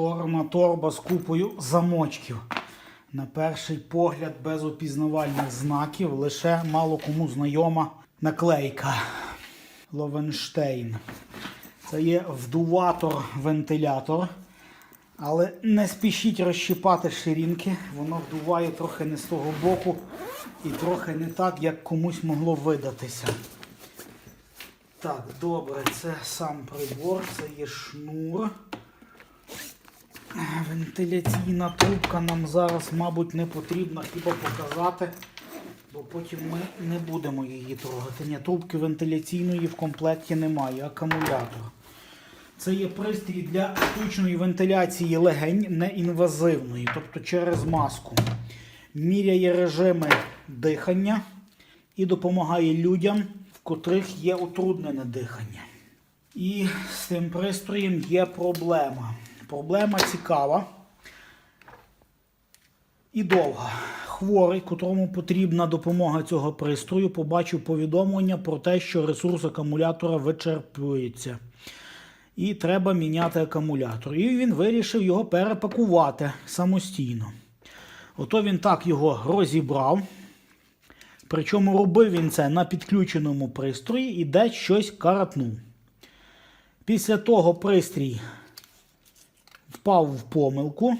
Чорна торба з купою замочків. На перший погляд без опізнавальних знаків, лише мало кому знайома наклейка Ловенштейн. Це є вдуватор-вентилятор. Але не спішіть розщіпати ширинки, воно вдуває трохи не з того боку і трохи не так, як комусь могло видатися. Так, добре, це сам прибор, це є шнур. Вентиляційна трубка нам зараз, мабуть, не потрібно хіба показати, бо потім ми не будемо її трогати. Ні, трубки вентиляційної в комплекті немає, акумулятор. Це є пристрій для штучної вентиляції легень неінвазивної, тобто через маску. Міряє режими дихання і допомагає людям, в котрих є утруднене дихання. І з цим пристроєм є проблема. Проблема цікава і довга. Хворий, котрому потрібна допомога цього пристрою, побачив повідомлення про те, що ресурс акумулятора вичерпується. І треба міняти акумулятор. І він вирішив його перепакувати самостійно. Ото він так його розібрав. Причому робив він це на підключеному пристрої і десь щось каратнув. Після того пристрій впав в помилку,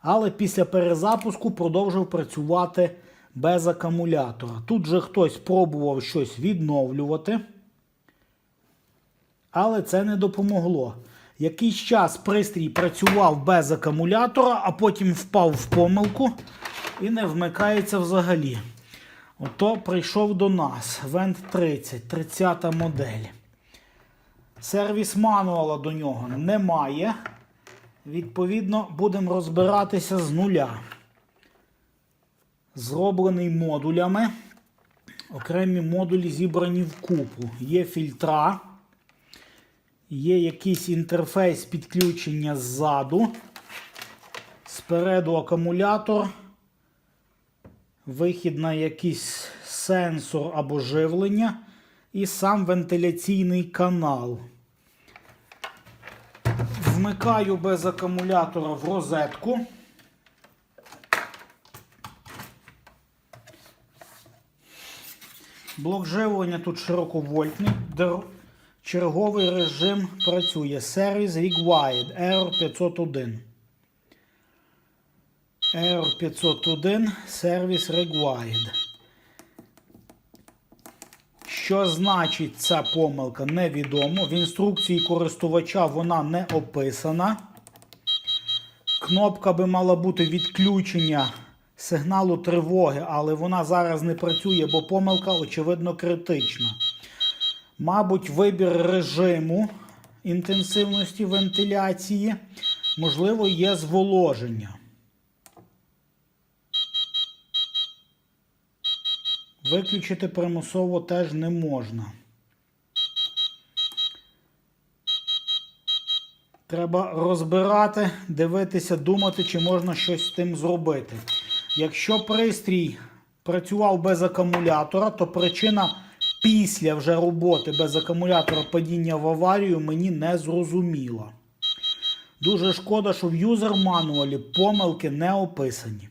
але після перезапуску продовжив працювати без акумулятора. Тут же хтось пробував щось відновлювати, але це не допомогло. Якийсь час пристрій працював без акумулятора, а потім впав в помилку і не вмикається взагалі. Ото прийшов до нас Vent 30, 30 модель. Сервіс мануала до нього немає. Відповідно, будемо розбиратися з нуля. Зроблений модулями. Окремі модулі зібрані в купу. Є фільтра, є якийсь інтерфейс підключення ззаду. Спереду акумулятор. Вихід на якийсь сенсор або живлення. І сам вентиляційний канал. Вмикаю без акумулятора в розетку. Блок живлення тут широковольтний. Черговий режим працює. Сервіс Required Error 501. Error 501 Service Required. Що значить ця помилка, невідомо. В інструкції користувача вона не описана. Кнопка би мала бути відключення сигналу тривоги, але вона зараз не працює, бо помилка, очевидно, критична. Мабуть, вибір режиму інтенсивності вентиляції, можливо, є зволоження. Виключити примусово теж не можна. Треба розбирати, дивитися, думати, чи можна щось з тим зробити. Якщо пристрій працював без акумулятора, то причина після вже роботи без акумулятора падіння в аварію мені не зрозуміла. Дуже шкода, що в юзер мануалі помилки не описані.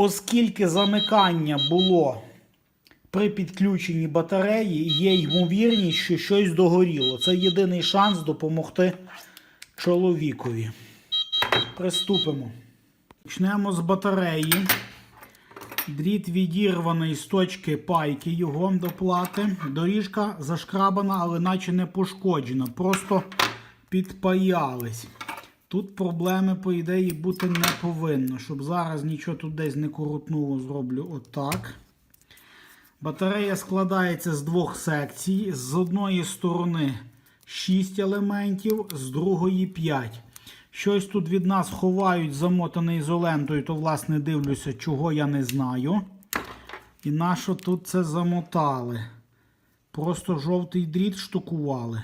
Оскільки замикання було при підключенні батареї, є ймовірність, що щось догоріло. Це єдиний шанс допомогти чоловікові. Приступимо. Почнемо з батареї. Дріт відірваний з точки пайки його до плати. Доріжка зашкрабана, але наче не пошкоджена. Просто підпаялись. Тут проблеми, по ідеї, бути не повинно. Щоб зараз нічого тут десь не коротнуло, зроблю отак. Батарея складається з двох секцій. З одної сторони 6 елементів, з другої 5. Щось тут від нас ховають замотане ізолентою, то, власне, дивлюся, чого я не знаю. І на що тут це замотали? Просто жовтий дріт штукували.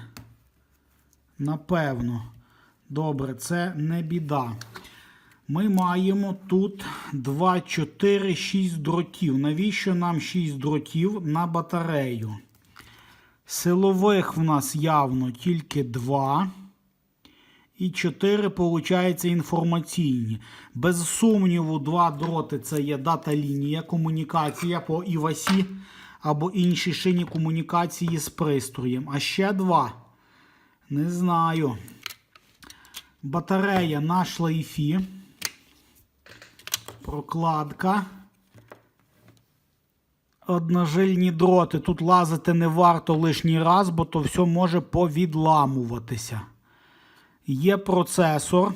Напевно. Добре, це не біда. Ми маємо тут 2, 4, 6 дротів. Навіщо нам 6 дротів на батарею? Силових в нас явно тільки 2. І 4, виходить, інформаційні. Без сумніву, два дроти це є дата лінія, комунікація по ІВАСі або іншій шині комунікації з пристроєм. А ще два. Не знаю. Батарея на шлейфі. Прокладка. Одножильні дроти. Тут лазити не варто лишній раз, бо то все може повідламуватися. Є процесор.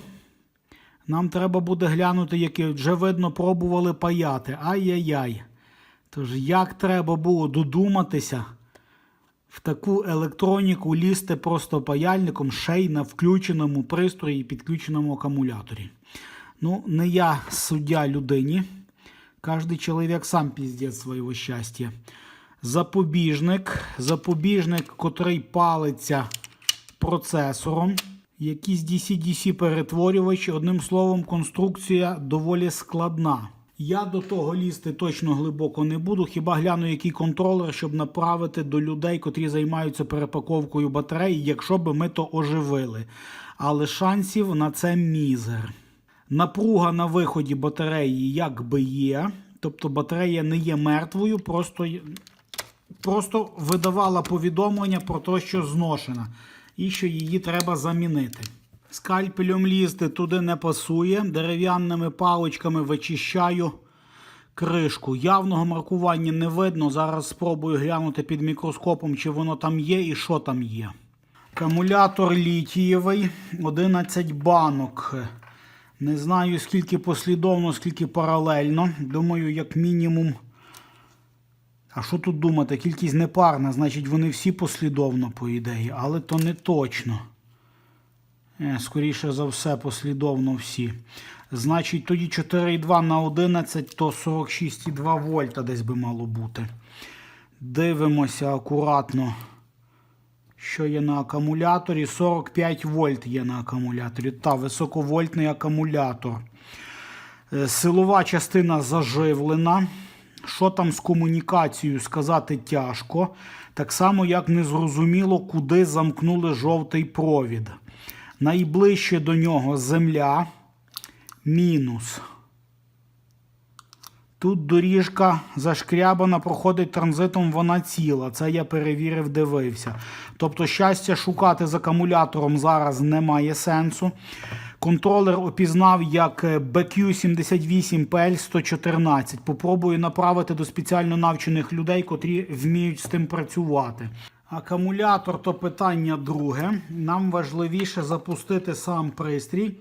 Нам треба буде глянути, який вже видно, пробували паяти. Ай-яй-яй. Тож, як треба було додуматися в таку електроніку лізти просто паяльником ще й на включеному пристрої і підключеному акумуляторі. Ну, не я суддя людині. Кожний чоловік сам піздець свого щастя. Запобіжник. Запобіжник, котрий палиться процесором. Якісь DC-DC перетворювачі. Одним словом, конструкція доволі складна. Я до того лізти точно глибоко не буду, хіба гляну, який контролер, щоб направити до людей, котрі займаються перепаковкою батарей, якщо би ми то оживили. Але шансів на це мізер. Напруга на виході батареї якби є. Тобто батарея не є мертвою, просто, просто видавала повідомлення про те, що зношена, і що її треба замінити. Скальпелем лізти туди не пасує. Дерев'яними паличками вичищаю кришку. Явного маркування не видно. Зараз спробую глянути під мікроскопом, чи воно там є і що там є. Акумулятор літієвий, 11 банок. Не знаю, скільки послідовно, скільки паралельно. Думаю, як мінімум. А що тут думати? Кількість непарна, значить вони всі послідовно, по ідеї, але то не точно. Е, Скоріше за все, послідовно всі. Значить, тоді 4,2 на 11, то 46,2 вольта десь би мало бути. Дивимося акуратно, що є на акумуляторі. 45 вольт є на акумуляторі. Та, високовольтний акумулятор. Е, Силова частина заживлена. Що там з комунікацією сказати тяжко. Так само, як незрозуміло, куди замкнули жовтий провід. Найближче до нього земля. Мінус. Тут доріжка зашкрябана, проходить транзитом, вона ціла. Це я перевірив, дивився. Тобто, щастя шукати з акумулятором зараз немає сенсу. Контролер опізнав як е, BQ78PL114. Попробую направити до спеціально навчених людей, котрі вміють з тим працювати. Акумулятор то питання друге. Нам важливіше запустити сам пристрій,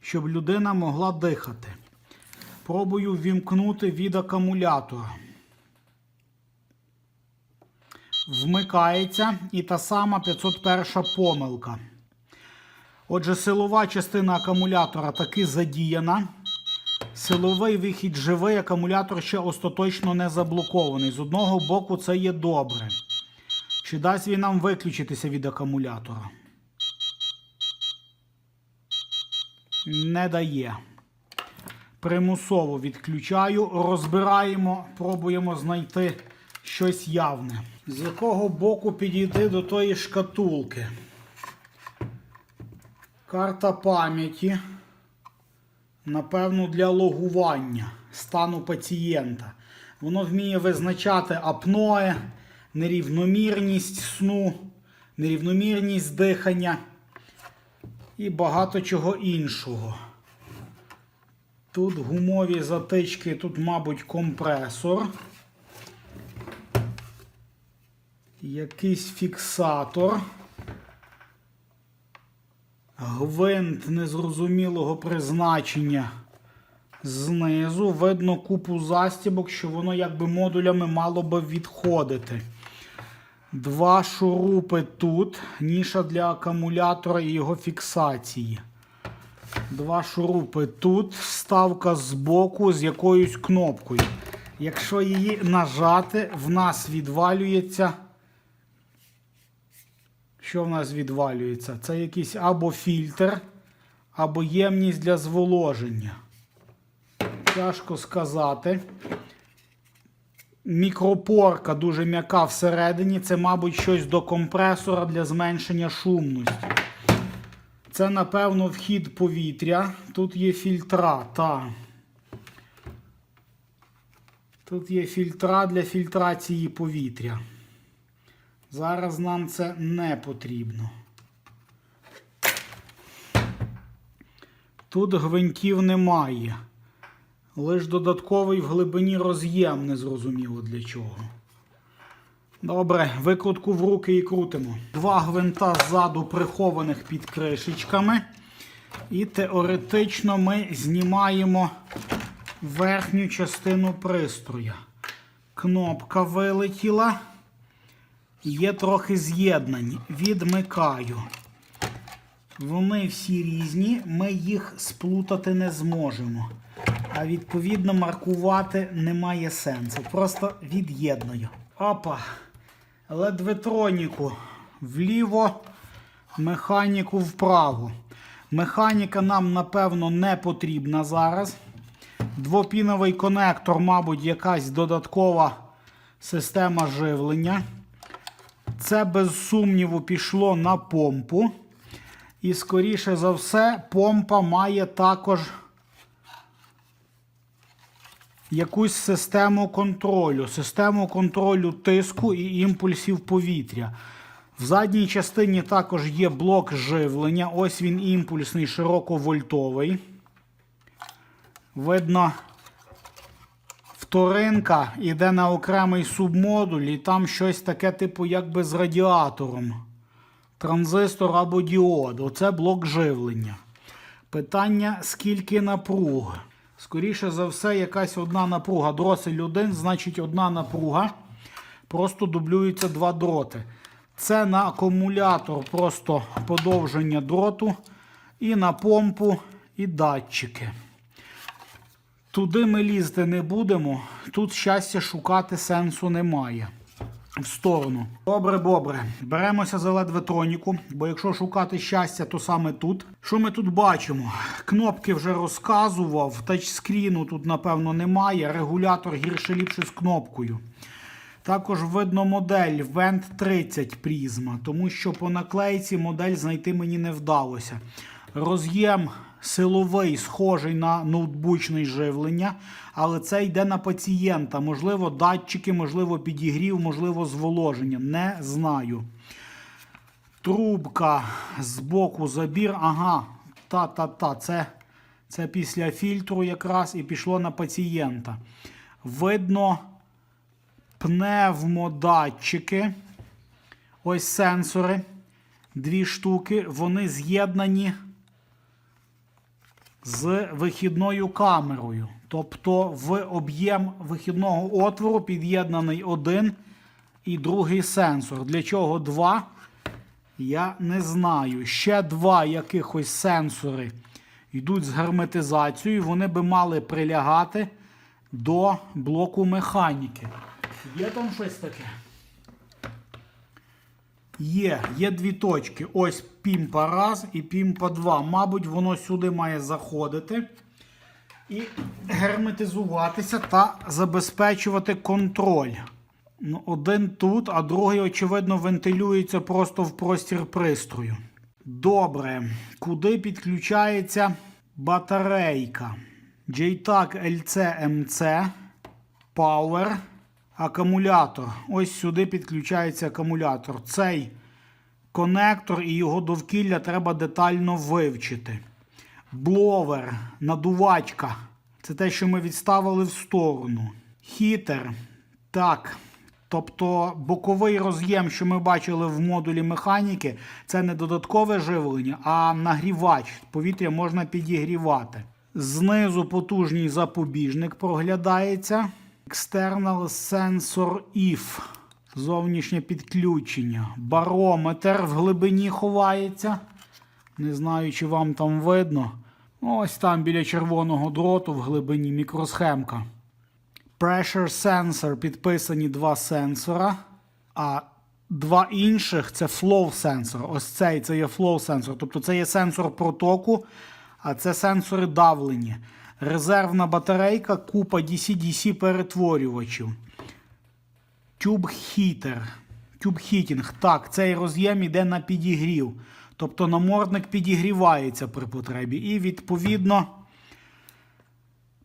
щоб людина могла дихати. Пробую ввімкнути від акумулятора. Вмикається і та сама 501 помилка. Отже, силова частина акумулятора таки задіяна. Силовий вихід живий, акумулятор ще остаточно не заблокований. З одного боку, це є добре. Чи дасть він нам виключитися від акумулятора? Не дає. Примусово відключаю, розбираємо, пробуємо знайти щось явне. З якого боку підійти до тої шкатулки? Карта пам'яті. Напевно, для логування стану пацієнта. Воно вміє визначати апноe, нерівномірність сну, нерівномірність дихання і багато чого іншого. Тут гумові затички, тут, мабуть, компресор. Якийсь фіксатор. Гвинт незрозумілого призначення знизу. Видно купу застібок, що воно якби модулями мало би відходити. Два шурупи тут. Ніша для акумулятора і його фіксації. Два шурупи тут. Вставка збоку з якоюсь кнопкою. Якщо її нажати, в нас відвалюється. Що в нас відвалюється? Це якийсь або фільтр, або ємність для зволоження. Тяжко сказати. Мікропорка дуже м'яка всередині. Це, мабуть, щось до компресора для зменшення шумності. Це, напевно, вхід повітря. Тут є фільтра, та. Тут є фільтра для фільтрації повітря. Зараз нам це не потрібно. Тут гвинтів немає. Лиш додатковий в глибині роз'єм незрозуміло для чого. Добре, викрутку в руки і крутимо. Два гвинта ззаду прихованих під кришечками. І теоретично ми знімаємо верхню частину пристрою. Кнопка вилетіла. Є трохи з'єднані. Відмикаю. Вони всі різні, ми їх сплутати не зможемо. А відповідно маркувати немає сенсу. Просто від'єдную. Опа. Ледветроніку вліво, механіку вправо. Механіка нам, напевно, не потрібна зараз. Двопіновий конектор, мабуть, якась додаткова система живлення. Це, без сумніву, пішло на помпу. І, скоріше за все, помпа має також якусь систему контролю, систему контролю тиску і імпульсів повітря. В задній частині також є блок живлення. Ось він імпульсний, широковольтовий. Видно, вторинка йде на окремий субмодуль, і там щось таке, типу, якби з радіатором. Транзистор або діод. Оце блок живлення. Питання, скільки напруг. Скоріше за все, якась одна напруга. Дросель 1, значить одна напруга. Просто дублюються два дроти. Це на акумулятор просто подовження дроту. І на помпу, і датчики. Туди ми лізти не будемо. Тут щастя шукати сенсу немає. В сторону. Добре, добре. Беремося за ледветроніку, бо якщо шукати щастя, то саме тут. Що ми тут бачимо? Кнопки вже розказував. Тачскріну тут, напевно, немає. Регулятор гірше ліпше з кнопкою. Також видно модель Vent 30 призма, тому що по наклейці модель знайти мені не вдалося. Роз'єм силовий, схожий на ноутбучне живлення, але це йде на пацієнта. Можливо, датчики, можливо, підігрів, можливо, зволоження. Не знаю. Трубка з боку забір. Ага, та-та-та. Це, це після фільтру якраз і пішло на пацієнта. Видно пневмодатчики. Ось сенсори. Дві штуки. Вони з'єднані з вихідною камерою. Тобто в об'єм вихідного отвору під'єднаний один і другий сенсор. Для чого два? Я не знаю. Ще два якихось сенсори йдуть з герметизацією. Вони би мали прилягати до блоку механіки. Є там щось таке? Є, є дві точки. Ось пімпа раз і пімпа 2. Мабуть, воно сюди має заходити і герметизуватися та забезпечувати контроль. Ну, Один тут, а другий, очевидно, вентилюється просто в простір пристрою. Добре. Куди підключається батарейка? JTAG LC-MC Power. Акумулятор. Ось сюди підключається акумулятор. Цей конектор і його довкілля треба детально вивчити. Бловер, надувачка. Це те, що ми відставили в сторону. Хітер. Так. Тобто боковий роз'єм, що ми бачили в модулі механіки, це не додаткове живлення, а нагрівач. Повітря можна підігрівати. Знизу потужний запобіжник проглядається. External Sensor IF. Зовнішнє підключення. Барометр в глибині ховається. Не знаю, чи вам там видно. Ось там біля червоного дроту в глибині мікросхемка. Pressure Sensor підписані два сенсора. А два інших це flow сенсор. Ось цей це є flow сенсор. Тобто це є сенсор протоку, а це сенсори давлення. Резервна батарейка, купа DC-DC перетворювачів. Тюб хітер. Тюб хітінг. Так, цей роз'єм іде на підігрів. Тобто намордник підігрівається при потребі. І відповідно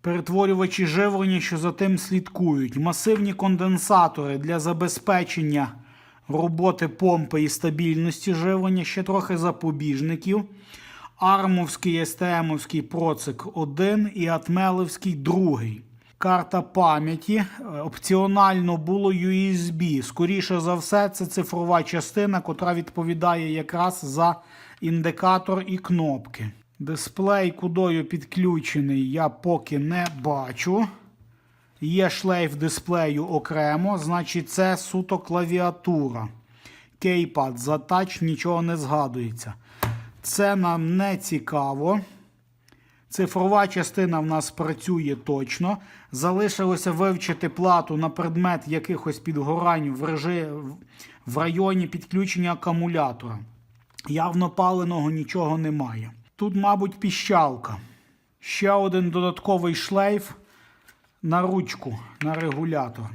перетворювачі живлення, що за тим слідкують. Масивні конденсатори для забезпечення роботи помпи і стабільності живлення, ще трохи запобіжників. Армовський СТМовський процик 1 і Атмелевський 2. Карта пам'яті. Е, Опціонально було USB. Скоріше за все, це цифрова частина, котра відповідає якраз за індикатор і кнопки. Дисплей кудою підключений, я поки не бачу. Є шлейф дисплею окремо, значить, це суто клавіатура. Кейпад за тач нічого не згадується. Це нам не цікаво. Цифрова частина в нас працює точно. Залишилося вивчити плату на предмет якихось підгорань в, режи... в районі підключення акумулятора. Явно паленого нічого немає. Тут, мабуть, піщалка. Ще один додатковий шлейф на ручку, на регулятор.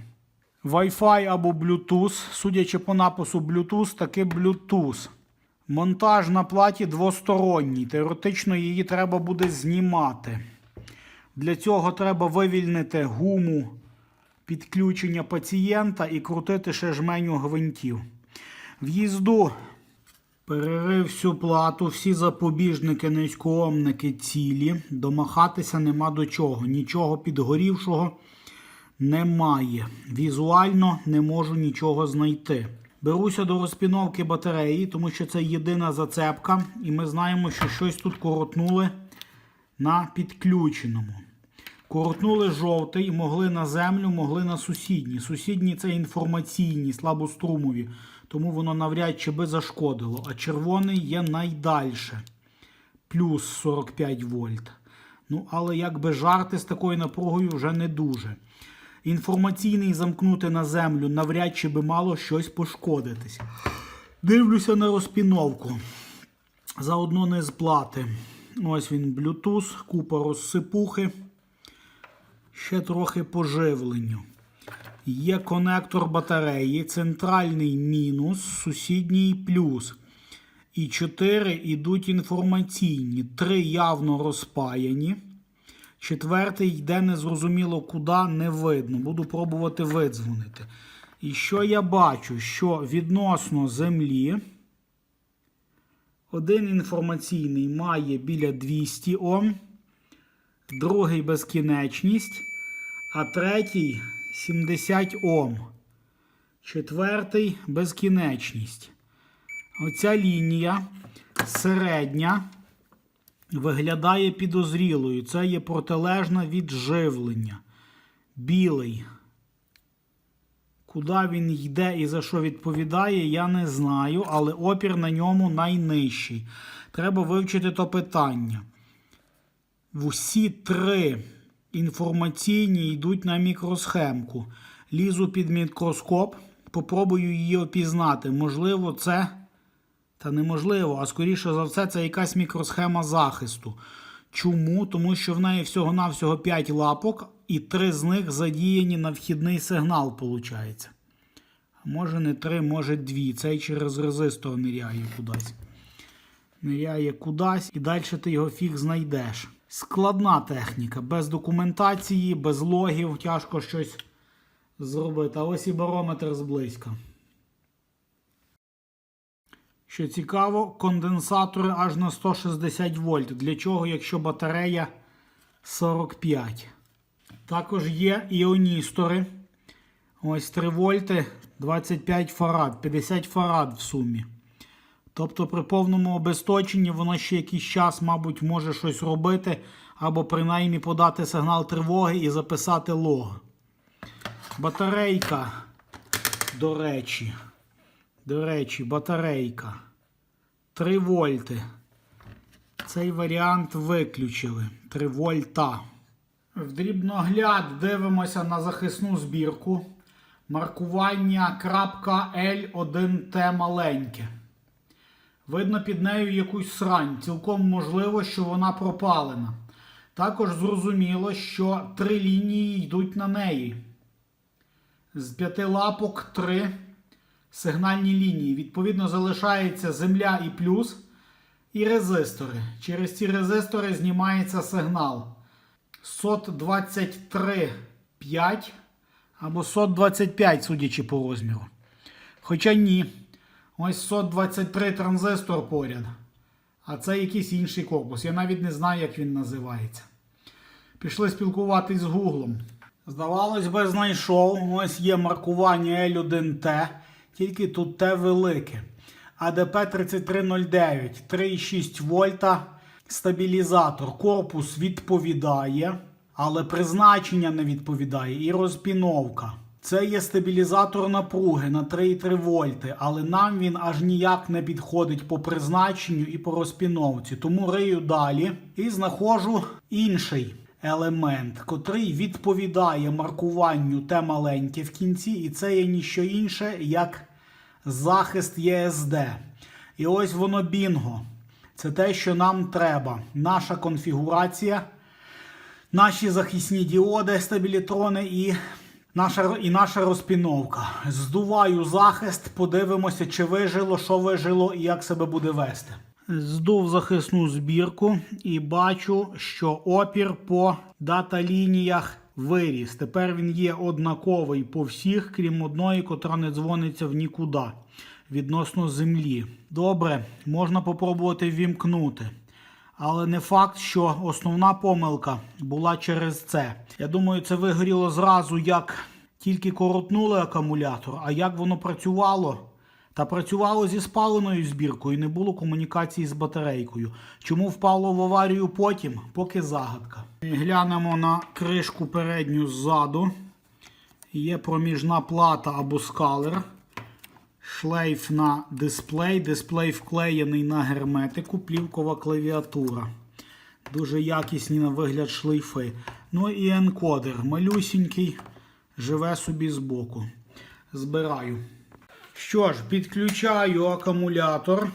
Wi-Fi або Bluetooth. Судячи по напису Bluetooth, таки Bluetooth. Монтаж на платі двосторонній. Теоретично її треба буде знімати. Для цього треба вивільнити гуму підключення пацієнта і крутити ще жменю гвинтів. В'їзду перерив всю плату, всі запобіжники, низькоомники цілі. Домахатися нема до чого. Нічого підгорівшого немає. Візуально не можу нічого знайти. Беруся до розпіновки батареї, тому що це єдина зацепка, і ми знаємо, що щось тут коротнули на підключеному. Коротнули жовтий, могли на землю, могли на сусідні. Сусідні це інформаційні, слабострумові, тому воно навряд чи би зашкодило. А червоний є найдальше. Плюс 45 вольт. Ну, але якби жарти з такою напругою вже не дуже. Інформаційний замкнути на землю навряд чи би мало щось пошкодитись. Дивлюся на розпіновку. Заодно не з плати. Ось він Bluetooth, купа розсипухи. Ще трохи поживленню. Є конектор батареї, центральний мінус, сусідній плюс. І 4 йдуть інформаційні. Три явно розпаяні. Четвертий йде незрозуміло куди, не видно. Буду пробувати видзвонити. І що я бачу? Що відносно землі один інформаційний має біля 200 Ом, другий безкінечність, а третій 70 Ом. Четвертий безкінечність. Оця лінія середня виглядає підозрілою. Це є протилежна від живлення. Білий. Куди він йде і за що відповідає, я не знаю, але опір на ньому найнижчий. Треба вивчити то питання. Всі три інформаційні йдуть на мікросхемку. Лізу під мікроскоп, попробую її опізнати. Можливо, це. Та неможливо, а скоріше за все, це якась мікросхема захисту. Чому? Тому що в неї всього-навсього 5 лапок, і 3 з них задіяні на вхідний сигнал, виходить. Може не 3, може 2. Цей через резистор ниряє кудись. Ниряє кудись, і далі ти його фіг знайдеш. Складна техніка, без документації, без логів, тяжко щось зробити. А ось і барометр зблизька. Що цікаво, конденсатори аж на 160 вольт. Для чого, якщо батарея 45. Також є іоністори. Ось 3 вольти 25 фарад, 50 фарад в сумі. Тобто при повному обесточенні воно ще якийсь час, мабуть, може щось робити, або принаймні подати сигнал тривоги і записати лог. Батарейка, до речі. До речі, батарейка 3 вольти. Цей варіант виключили 3 вольта. В дрібногляд дивимося на захисну збірку. Маркування L1T маленьке. Видно під нею якусь срань. Цілком можливо, що вона пропалена. Також зрозуміло, що три лінії йдуть на неї. З п'яти лапок три сигнальні лінії. Відповідно, залишається земля і плюс. І резистори. Через ці резистори знімається сигнал. SOT 23.5 або SOT 25, судячи по розміру. Хоча ні. Ось SOT 23 транзистор поряд. А це якийсь інший корпус. Я навіть не знаю, як він називається. Пішли спілкуватись з Гуглом. Здавалось би, знайшов. Ось є маркування L1T, тільки тут Т велике. АДП 3309, 3,6 вольта, стабілізатор. Корпус відповідає, але призначення не відповідає і розпіновка. Це є стабілізатор напруги на 3,3 вольти, але нам він аж ніяк не підходить по призначенню і по розпіновці. Тому рию далі і знаходжу інший елемент, котрий відповідає маркуванню те маленьке в кінці, і це є ніщо інше, як захист ЄСД. І ось воно бінго. Це те, що нам треба. Наша конфігурація, наші захисні діоди, стабілітрони і наша, і наша розпіновка. Здуваю захист, подивимося, чи вижило, що вижило і як себе буде вести. Здув захисну збірку і бачу, що опір по дата-лініях виріс. Тепер він є однаковий по всіх, крім одної, котра не дзвониться в нікуди відносно землі. Добре, можна попробувати вімкнути. Але не факт, що основна помилка була через це. Я думаю, це вигоріло зразу, як тільки коротнули акумулятор, а як воно працювало. Та працювало зі спаленою збіркою, не було комунікації з батарейкою. Чому впало в аварію потім? Поки загадка. Глянемо на кришку передню ззаду. Є проміжна плата або скалер. Шлейф на дисплей. Дисплей вклеєний на герметику, плівкова клавіатура. Дуже якісні на вигляд шлейфи. Ну і енкодер. Малюсінький, живе собі збоку. Збираю. Що ж, підключаю акумулятор.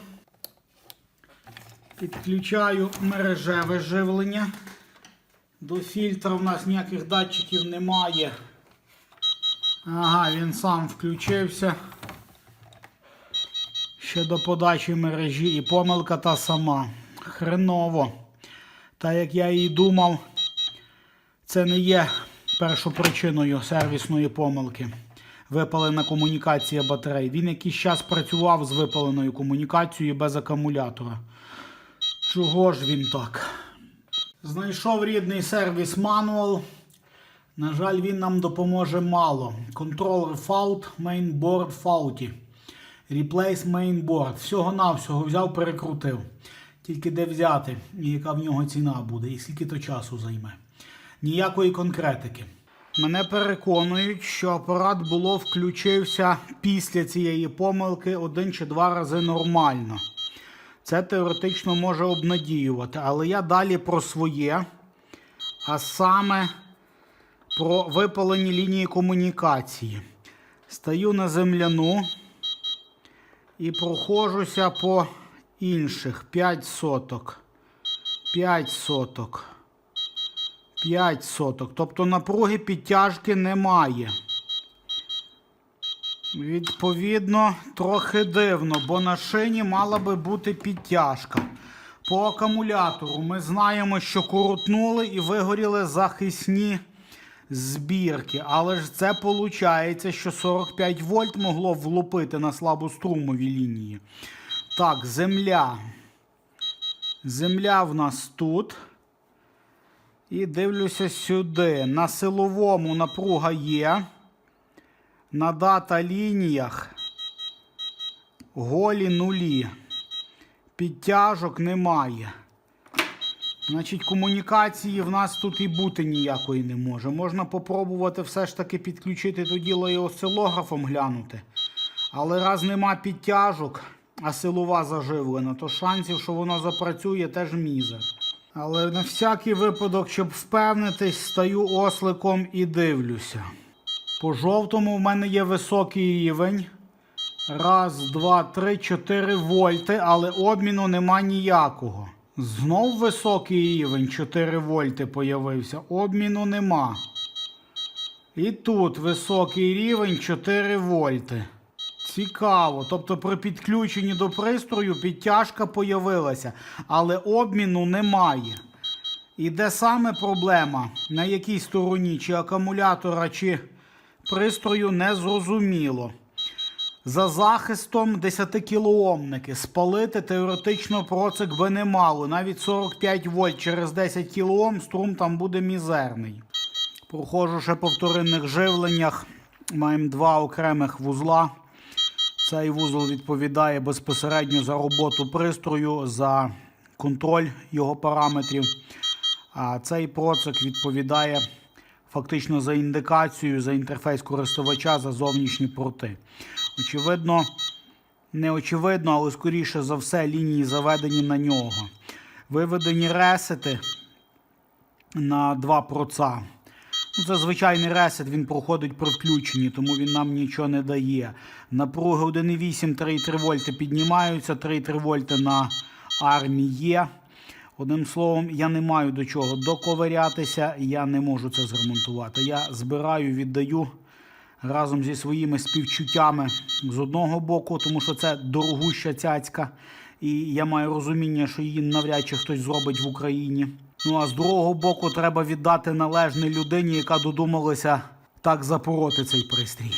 Підключаю мережеве живлення. До фільтра в нас ніяких датчиків немає. Ага, він сам включився. Ще до подачі мережі і помилка та сама. Хреново. Та як я і думав, це не є першопричиною сервісної помилки. Випалена комунікація батарей. Він якийсь час працював з випаленою комунікацією без акумулятора. Чого ж він так? Знайшов рідний сервіс мануал. На жаль, він нам допоможе мало. Controller fault, mainboard faulty. Replace mainboard. Всього-навсього взяв, перекрутив. Тільки де взяти, і яка в нього ціна буде, і скільки то часу займе. Ніякої конкретики. Мене переконують, що апарат було включився після цієї помилки один чи два рази нормально. Це теоретично може обнадіювати, але я далі про своє, а саме про випалені лінії комунікації. Стаю на земляну і прохожуся по інших 5 соток. 5 соток. 5 соток. Тобто напруги підтяжки немає. Відповідно, трохи дивно, бо на шині мала би бути підтяжка. По акумулятору ми знаємо, що коротнули і вигоріли захисні збірки. Але ж це виходить, що 45 вольт могло влупити на слабострумові лінії. Так, земля. Земля в нас тут. І дивлюся сюди. На силовому напруга є. На дата лініях голі нулі. Підтяжок немає. Значить, комунікації в нас тут і бути ніякої не може. Можна попробувати все ж таки підключити то діло і осцилографом глянути. Але раз нема підтяжок, а силова заживлена, то шансів, що воно запрацює, теж мізер. Але на всякий випадок, щоб впевнитись, стаю осликом і дивлюся. По жовтому в мене є високий рівень. Раз, два, три, чотири вольти, але обміну нема ніякого. Знов високий рівень 4 вольти появився. Обміну нема. І тут високий рівень 4 вольти. Цікаво. Тобто при підключенні до пристрою підтяжка появилася, але обміну немає. І де саме проблема? На якій стороні? Чи акумулятора, чи пристрою не зрозуміло. За захистом 10 кілоомники спалити теоретично процик би не мало. Навіть 45 вольт через 10 кілоом струм там буде мізерний. Проходжу ще по вторинних живленнях. Маємо два окремих вузла. Цей вузол відповідає безпосередньо за роботу пристрою, за контроль його параметрів. А цей процик відповідає фактично за індикацію, за інтерфейс користувача, за зовнішні порти. Очевидно, не очевидно, але скоріше за все лінії заведені на нього. Виведені ресети на два проца. Це звичайний ресет, він проходить при включенні, тому він нам нічого не дає. Напруги 1,8 3,3 вольти піднімаються, 3,3 вольти на армії є. Одним словом, я не маю до чого доковирятися, я не можу це зремонтувати. Я збираю, віддаю разом зі своїми співчуттями з одного боку, тому що це дорогуща цяцька, і я маю розуміння, що її навряд чи хтось зробить в Україні. Ну а з другого боку, треба віддати належне людині, яка додумалася так запороти цей пристрій.